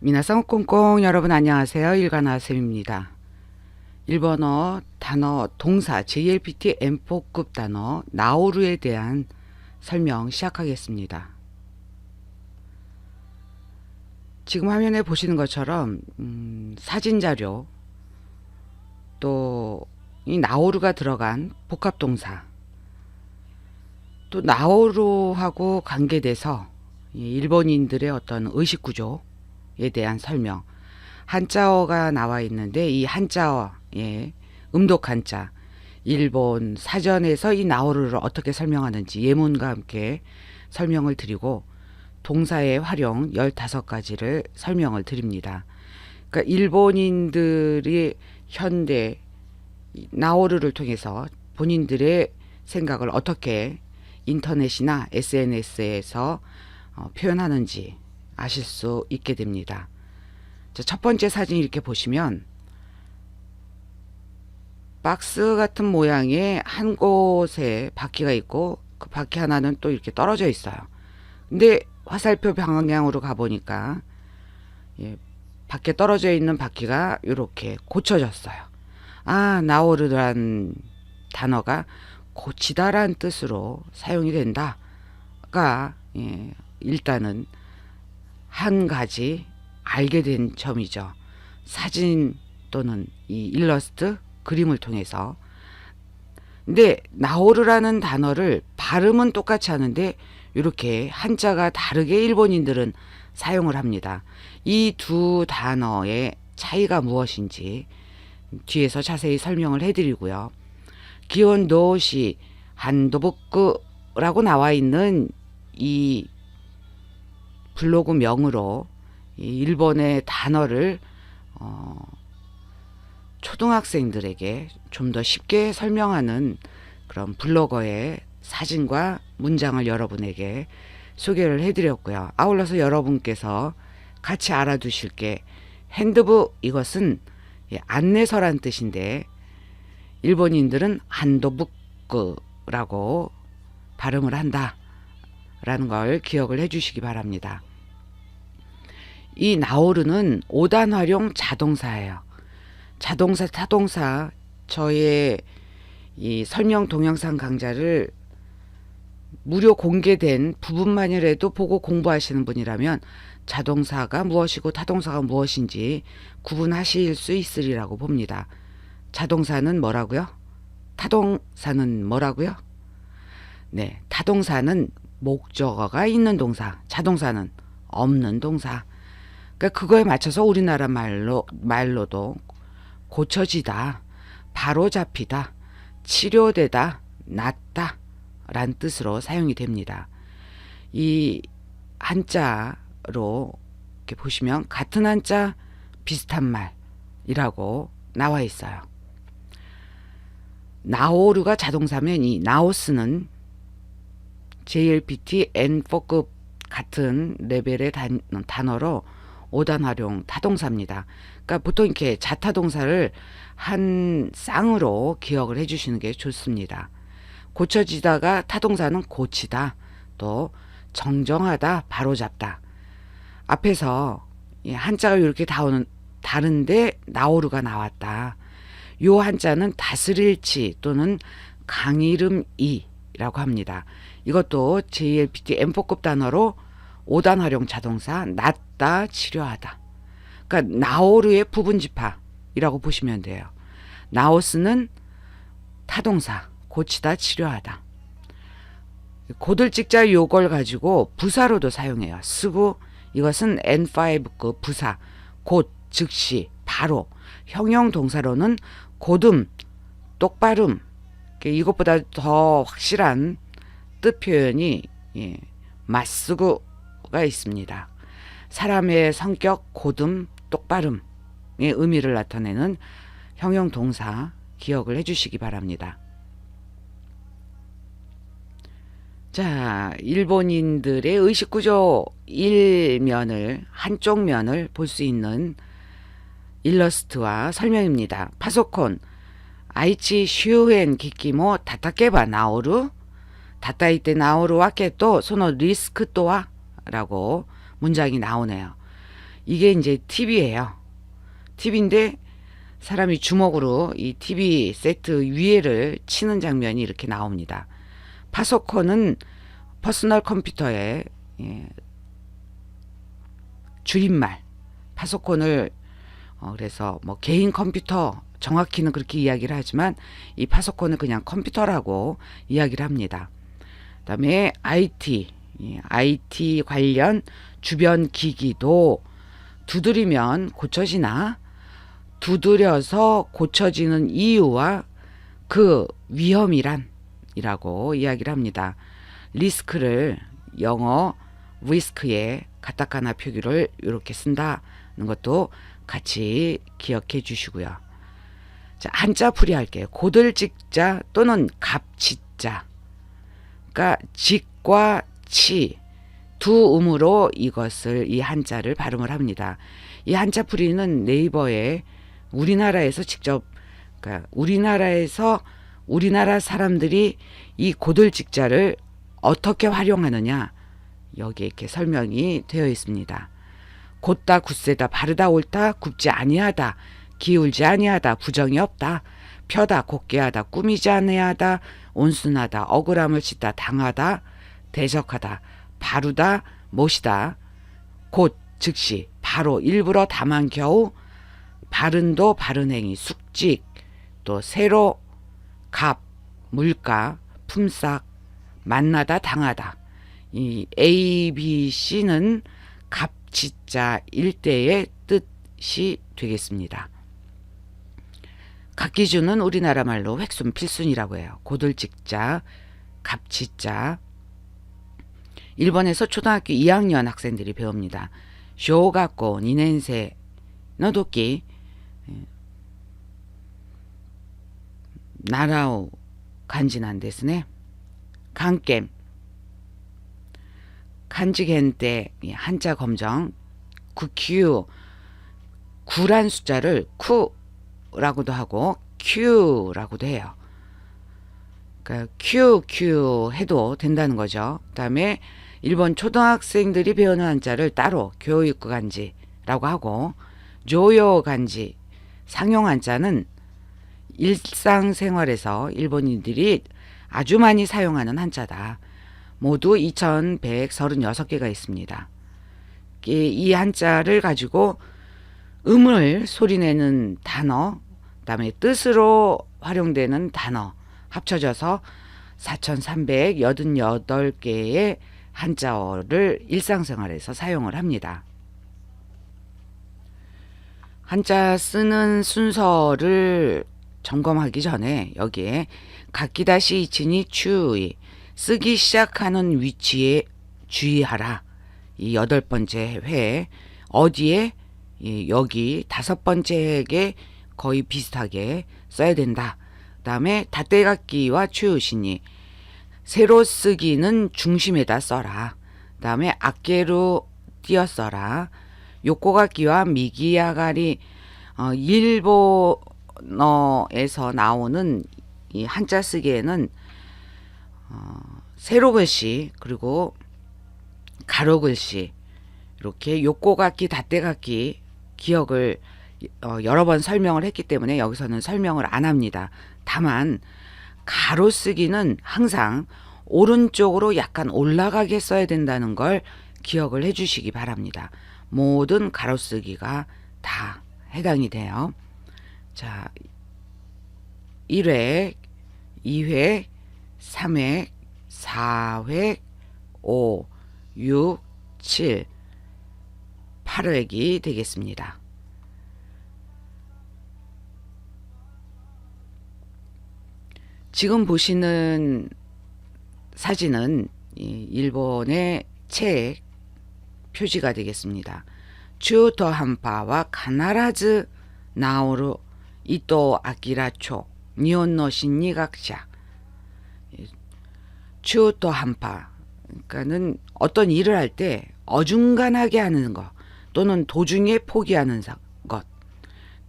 미나상 꽁꽁 여러분 안녕하세요. 일간아쌤입니다. 일본어 단어 동사 JLPT M4급 단어 나오루에 대한 설명 시작하겠습니다. 지금 화면에 보시는 것처럼 음, 사진 자료 또 이 나오루가 들어간 복합 동사 또 나오루하고 관계돼서 이 일본인들의 어떤 의식 구조 에 대한 설명 한자어가 나와 있는데 이 한자어의 음독 한자 일본 사전에서 이 나오루를 어떻게 설명하는지 예문과 함께 설명을 드리고 동사의 활용 15가지를 설명을 드립니다. 그러니까 일본인들이 현대 나오르를 통해서 본인들의 생각을 어떻게 인터넷이나 SNS에서 어, 표현하는지 아실 수 있게 됩니다. 자, 첫 번째 사진 이렇게 보시면 박스 같은 모양의 한 곳에 바퀴가 있고 그 바퀴 하나는 또 이렇게 떨어져 있어요. 근데 화살표 방향으로 가보니까 예, 밖에 떨어져 있는 바퀴가 이렇게 고쳐졌어요. 아, 나오르란 단어가 고치다란 뜻으로 사용이 된다가 예, 일단은 한 가지 알게 된 점이죠. 사진 또는 이 일러스트 그림을 통해서 근데 나오르라는 단어를 발음은 똑같이 하는데 이렇게 한자가 다르게 일본인들은 사용을 합니다. 이 두 단어의 차이가 무엇인지 뒤에서 자세히 설명을 해드리고요. 기온 도시 한도북구라고 나와 있는 이 블로그 명으로 이 일본의 단어를 어, 초등학생들에게 좀 더 쉽게 설명하는 그런 블로거의 사진과 문장을 여러분에게 소개를 해드렸고요. 아울러서 여러분께서 같이 알아두실 게 핸드북 이것은 예, 안내서란 뜻인데 일본인들은 한도북구라고 발음을 한다라는 걸 기억을 해주시기 바랍니다. 이 나오르는 5단 활용 자동사예요. 자동사, 타동사 저의 이 설명 동영상 강좌를 무료 공개된 부분만이라도 보고 공부하시는 분이라면 자동사가 무엇이고 타동사가 무엇인지 구분하실 수 있으리라고 봅니다. 자동사는 뭐라고요? 타동사는 뭐라고요? 네, 타동사는 목적어가 있는 동사, 자동사는 없는 동사. 그러니까 그거에 맞춰서 우리나라 말로 말로도 고쳐지다, 바로 잡히다, 치료되다, 낫다 란 뜻으로 사용이 됩니다. 이 한자로 이렇게 보시면 같은 한자 비슷한 말이라고 나와 있어요. 나오르가 자동사면 이 나오스는 JLPT N4급 같은 레벨의 단, 단어로 5단 활용 타동사입니다. 그러니까 보통 이렇게 자타동사를 한 쌍으로 기억을 해주시는 게 좋습니다. 고쳐지다가 타동사는 고치다, 또 정정하다, 바로잡다. 앞에서 한자가 이렇게 다오는 다른데 나오르가 나왔다. 요 한자는 다스릴치 또는 강이름이라고 합니다. 이것도 JLPT M4급 단어로 5단 활용 자동사 낫 다 치료하다. 그러니까 나오르의 부분 집합이라고 보시면 돼요. 나오스는 타동사 고치다 치료하다. 고들직자 요걸 가지고 부사로도 사용해요. 쓰고 이것은 N5급 부사 곧 즉시 바로 형용 동사로는 고듬 똑바름 이것보다 더 확실한 뜻 표현이 예, 맞쓰고가 있습니다. 사람의 성격 고듬 똑바름의 의미를 나타내는 형용 동사 기억을 해주시기 바랍니다. 자, 일본인들의 의식구조 일면을 한쪽 면을 볼 수 있는 일러스트와 설명입니다. 파소콘 아이치 슈엔 기키모 다타케바 나오루 다타이테 나오루 와케 또 소노 리스크 또와 라고 문장이 나오네요. 이게 이제 TV예요. TV인데 사람이 주먹으로 이 TV 세트 위에를 치는 장면이 이렇게 나옵니다. 파소콘은 퍼스널 컴퓨터의 예, 줄임말. 파소콘을 어, 그래서 뭐 개인 컴퓨터 정확히는 그렇게 이야기를 하지만 이 파소콘은 그냥 컴퓨터라고 이야기를 합니다. 그다음에 IT, 예, IT 관련 주변 기기도 두드리면 고쳐지나 두드려서 고쳐지는 이유와 그 위험이란 이라고 이야기를 합니다. 리스크를 영어 리스크에 가타카나 표기를 이렇게 쓴다는 것도 같이 기억해 주시고요. 자, 한자 풀이 할게요. 고들직자 또는 갑치자. 그러니까 직과 치두 음으로 이것을 이 한자를 발음을 합니다. 이 한자 풀이는 네이버에 우리나라에서 직접 그러니까 우리나라에서 우리나라 사람들이 이 고들직자를 어떻게 활용하느냐 여기에 이렇게 설명이 되어 있습니다. 곧다 굳세다 바르다 옳다 굽지 아니하다 기울지 아니하다 부정이 없다 펴다 곱게 하다 꾸미지 아니하다 온순하다 억울함을 짓다 당하다 대적하다 바르다 못이다 곧 즉시 바로 일부러 다만 겨우 바른도 바른 행위 숙직 또 새로 값 물가 품삯 만나다 당하다 이 A, B, C는 갑지자 일대의 뜻이 되겠습니다. 각기주는 우리나라 말로 획순 필순이라고 해요. 고들직자, 갑지자. 일본에서 초등학교 2학년 학생들이 배웁니다. 쇼가고 니넨세 너도끼 나라오 간지난 데스네. 강겜 간지겐때 한자 검정 구큐 구란 숫자를 쿠라고도 하고 큐라고도 해요. 그러니까 큐, 큐 해도 된다는 거죠. 그다음에 일본 초등학생들이 배우는 한자를 따로 교육구 간지라고 하고 조요 간지 상용 한자는 일상생활에서 일본인들이 아주 많이 사용하는 한자다. 모두 2136개가 있습니다. 이, 이 한자를 가지고 음을 소리내는 단어, 그다음에 뜻으로 활용되는 단어 합쳐져서 4,388개의 한자어를 일상생활에서 사용을 합니다. 한자 쓰는 순서를 점검하기 전에 여기에 각기다시 이치니 추의 쓰기 시작하는 위치에 주의하라. 이 여덟 번째 회 어디에 이 여기 다섯 번째에게 거의 비슷하게 써야 된다. 그다음에 닷대각기와 추유신이 새로 쓰기는 중심에다 써라. 그 다음에 악계로 띄어 써라. 요코각기와 미기야가리 어, 일본어에서 나오는 이 한자 쓰기에는 어, 세로 글씨 그리고 가로 글씨 이렇게 요꼬각기 닷대각기 기억을 어, 여러 번 설명을 했기 때문에 여기서는 설명을 안 합니다. 다만 가로 쓰기는 항상 오른쪽으로 약간 올라가게 써야 된다는 걸 기억을 해 주시기 바랍니다. 모든 가로 쓰기가 다 해당이 돼요. 자, 1회, 2회, 3회, 4회, 5, 6, 7, 8획이 되겠습니다. 지금 보시는 사진은 일본의 책 표지가 되겠습니다. 주토 한파와 가나라즈 나오루 이토 아키라초 니온노 심리학자 주토 한파 그러니까는 어떤 일을 할 때 어중간하게 하는 것 또는 도중에 포기하는 것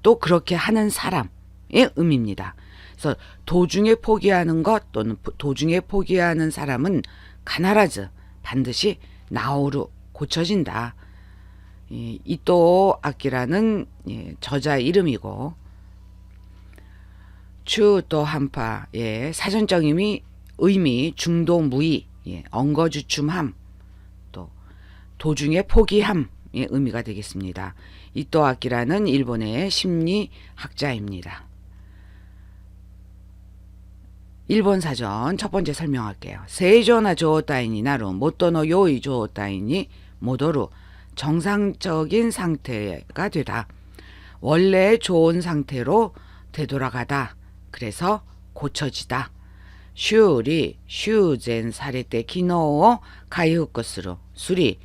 또 그렇게 하는 사람의 의미입니다. 그래서 도중에 포기하는 것 또는 도중에 포기하는 사람은 가나라즈 반드시 나오루 고쳐진다. 이 이토 아키라는 예, 저자 이름이고 추 또 한파 예, 사전적 의미 의미 중도 무의 예, 엉거주춤함 또 도중에 포기함의 의미가 되겠습니다. 이토 아키라는 일본의 심리학자입니다. 일본 사전 첫 번째 설명할게요. 세조나 조타이니 나루 모토노 요이 조타이니 모도루 정상적인 상태가 되다. 원래 좋은 상태로 되돌아가다. 그래서 고쳐지다. 슈리 슈젠 사레테 기노 가이후코스로 수리